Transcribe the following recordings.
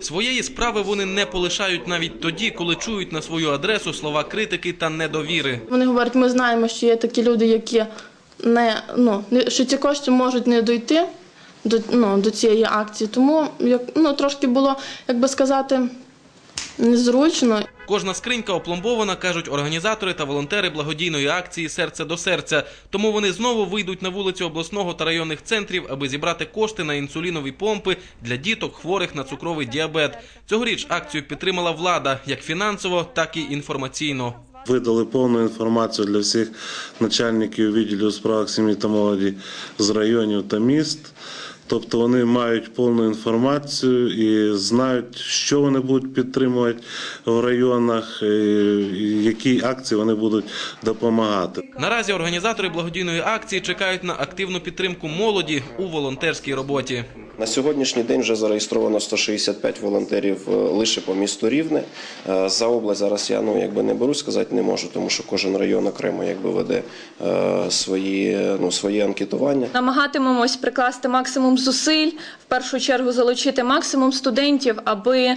Своєї справи вони не полишають навіть тоді, коли чують на свою адресу слова критики та недовіри. Вони говорять, ми знаємо, що є такі люди, які не ну що ці кошти можуть не дойти до, ну, до цієї акції. Тому як ну трошки було, як би сказати, незручно. Кожна скринька опломбована, кажуть організатори та волонтери благодійної акції Серце до серця. Тому вони знову вийдуть на вулиці обласного та районних центрів, аби зібрати кошти на інсулінові помпи для діток, хворих на цукровий діабет. Цьогоріч акцію підтримала влада як фінансово, так і інформаційно. Видали повну інформацію для всіх начальників відділів у справах сім'ї та молоді з районів та міст. Тобто вони мають повну інформацію і знають, що вони будуть підтримувати в районах, і які акції вони будуть допомагати. Наразі організатори благодійної акції чекають на активну підтримку молоді у волонтерській роботі. На сьогоднішній день вже зареєстровано 165 волонтерів е, лише по місту Рівне. Е, За область зараз я ну якби не беру сказати не можу, тому що кожен район окремо якби веде е, свої ну свої анкетування. Намагатимемось прикласти максимум зусиль, в першу чергу залучити максимум студентів, аби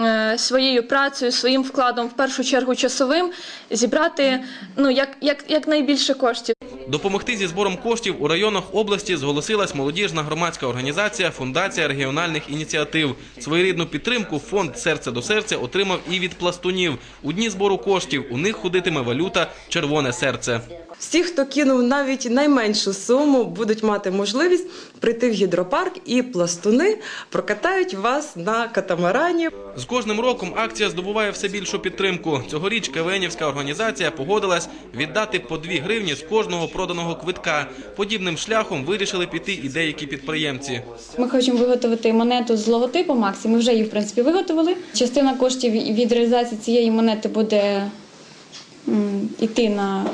е, своєю працею, своїм вкладом, в першу чергу часовим, зібрати ну як, як, як найбільше коштів. Допомогти зі збором коштів у районах області зголосилась молодіжна громадська організація Фундація регіональних ініціатив. Своєрідну підтримку фонд Серце до серця отримав і від пластунів. У дні збору коштів у них ходитиме валюта Червоне серце. Всі, хто кинув навіть найменшу суму, будуть мати можливість прийти в гідропарк і пластуни прокатають вас на катамарані. З кожним роком акція здобуває все більшу підтримку. Цьогоріч КВНівська організація погодилась віддати по 2 гривні з кожного проданого квитка. Подібним шляхом вирішили піти і деякі підприємці. Ми хочемо виготовити монету з логотипом акції. Ми вже її в принципі виготовили. Частина коштів від реалізації цієї монети буде йти на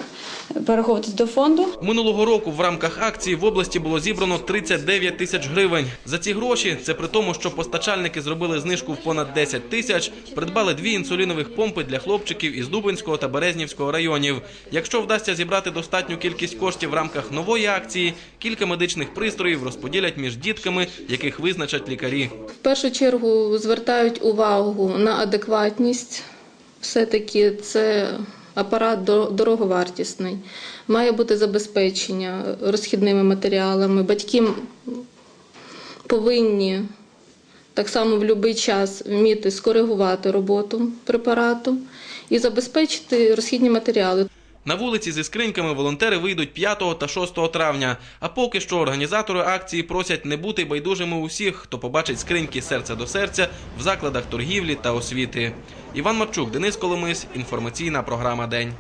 перераховуватись до фонду. Минулого року в рамках акції в області було зібрано 39 тисяч гривень. За ці гроші це при тому, що постачальники зробили знижку в понад 10 тисяч, придбали дві інсулінових помпи для хлопчиків із Дубинського та Березнівського районів. Якщо вдасться зібрати достатню кількість коштів в рамках нової акції, кілька медичних пристроїв розподілять між дітками, яких визначать лікарі. В першу чергу звертають увагу на адекватність. Все-таки це апарат дороговартісний. Має бути забезпечення розхідними матеріалами. Батьки повинні так само в будь-який час вміти скоригувати роботу препарату і забезпечити розхідні матеріали. На вулиці зі скриньками волонтери вийдуть 5 та 6 травня. А поки що організатори акції просять не бути байдужими усіх, хто побачить скриньки серця до серця в закладах торгівлі та освіти. Іван Марчук, Денис Коломис. Інформаційна програма День.